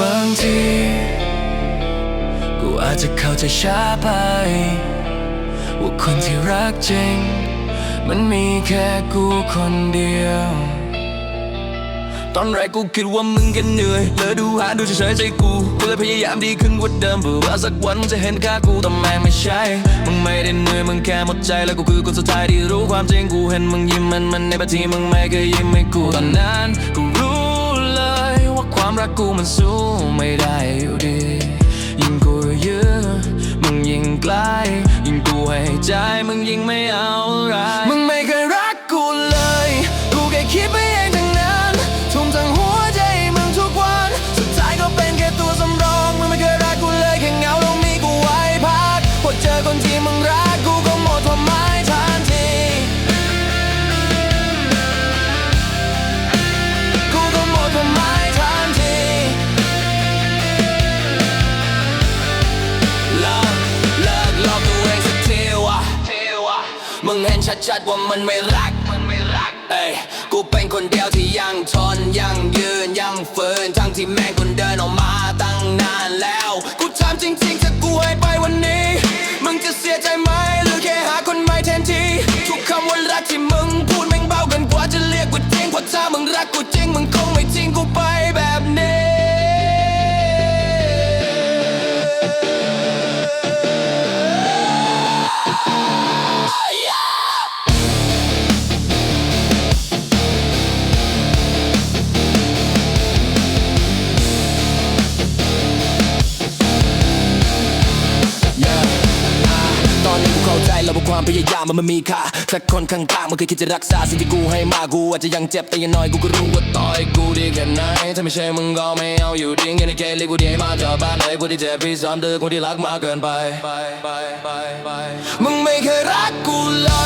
บางที กูอาจจะเข้าใจช้าไป ว่าคนที่รักจริง มันมีแค่กูคนเดียว ตอนแรกกูคิดว่ามึงกันเหนื่อยเลยดูหาดูเฉยๆใจกู กูเลยพยายามดีขึ้นกว่าเดิมเพื่อว่าสักวันจะเห็นค่ากูแต่แม่งไม่ใช่ มึงไม่ได้เหนื่อยมึงแค่หมดใจแล้วกูคือคนสุดท้ายที่รู้ความจริงกูเห็นมึงยิ้มมันมันในบางทีมึงไม่เคยยิ้มให้กูตอนนั้นกู รักกูมันสู้ไม่ได้อยู่ดี ยิ่งกูยื้อมึงยิ่งใกล้ยิ่งกูให้ใจมึงยิ่งไม่เอา งเห็นชัดๆว่ามันไม่รักมันไม่รักเอ้ยกูเป็นคนเดียวที่ยังทนยังยืนยังฝืนทั้งที่แม่งคนเดินออกมาตั้งนานแล้ว กูทำจริงๆ ว่าความพยายามมันไม่มีค่าแต่คนข้างๆมันเคยคิดจะรักษาสิ่งที่กูให้มากูอาจจะยังเจ็บแต่อยังน้อยกูก็รู้ว่าต่อยกูดีแค่ไหนถ้าไม่ใช่มึงก็ไม่เอาอยู่ดีงั้นไอ้แค่เรีกูดีให้มาจอบ้านเลยกูที่เจ็บพี่ซ้อมเดือคนที่รักมากเกินไปมึงไม่เคยรักกูเลย